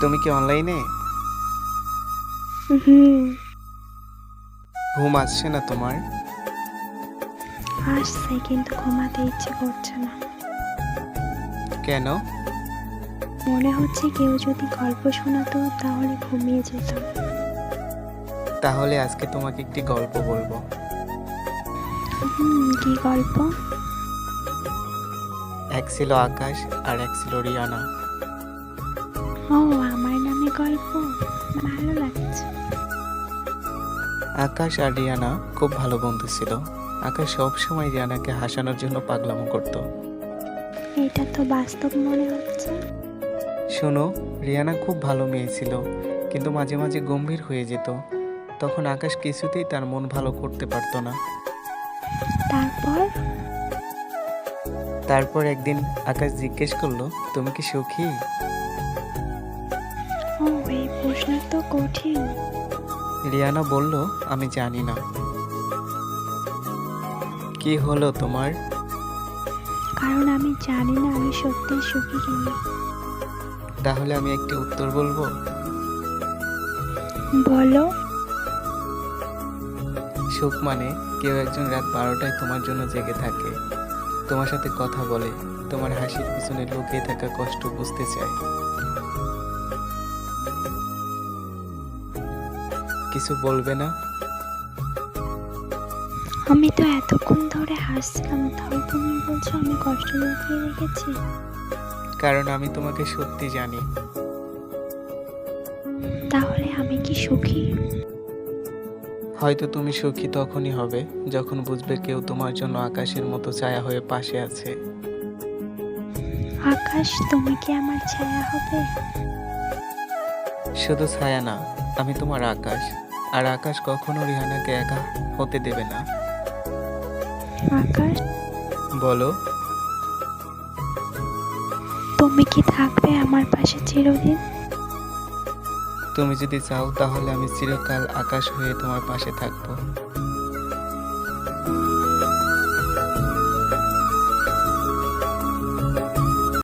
তুমি কি অনলাইনে হুম। ঘুম আসছে না তোমার? আসছে কিন্তু ঘুমাতে ইচ্ছে করছে না। কেন? মনে হচ্ছে কেউ যদি গল্প শোনাতো তাহলে ঘুমিয়ে যেতাম। তাহলে আজকে তোমাকে একটি গল্প বলব। হুম কি গল্প? এক ছিল আকাশ আর এক ছিল রিয়ানা। ও আমার নামে গল্প। ভালো লাগছে। আকাশ আর রিয়ানা খুব ভালো বন্ধু ছিল। আকাশ সবসময় রিয়ানাকে হাসানোর জন্য পাগলামো করত। এটা তো বাস্তব মনে হচ্ছে। শোনো রিয়ানা খুব ভালো মেয়ে ছিল কিন্তু মাঝে মাঝে গম্ভীর হয়ে যেত। তখন আকাশ কিছুতেই তার মন ভালো করতে পারতো না। তারপর? তারপর একদিন আকাশ জিজ্ঞেস করল তুমি কি সুখী? এই প্রশ্ন তো কঠিন। রিয়ানা বলল আমি জানি না। কি হলো তোমার? কারণ আমি জানি না আমি সত্যি সুখী কিনা। তাহলে আমি একটি উত্তর বলব? বলো। সুখ মানে কেউ একজন রাত বারোটায় তোমার জন্য জেগে থাকে। তোমার সাথে কথা বলে তোমার হাসির পিছনে লুকিয়ে থাকা কষ্ট বুঝতে চায়। কিছু বলবে না? আমি তো এতক্ষণ ধরে হাসছিলাম তাও তুমি বলছো আমি কষ্ট লুকিয়ে রেখেছি? কারণ আমি তোমাকে সত্যি জানি। তাহলে আমি কি সুখী? হয়তো তুমি সুখী তখনই হবে যখন বুঝবে কেউ তোমার জন্য আকাশের মতো ছায়া হয়ে পাশে আছে। আকাশ তুমি কি আমার ছায়া হবে? শুধু ছায়া না আমি তোমার আকাশ। আর আকাশ কখনো রিহানাকে একা হতে দেবে না। আকাশ? বলো। তুমি কি থাকবে আমার পাশে চিরদিন? তুমি যদি চাও তাহলে আমি চিরকাল আকাশ হয়ে তোমার পাশে থাকব।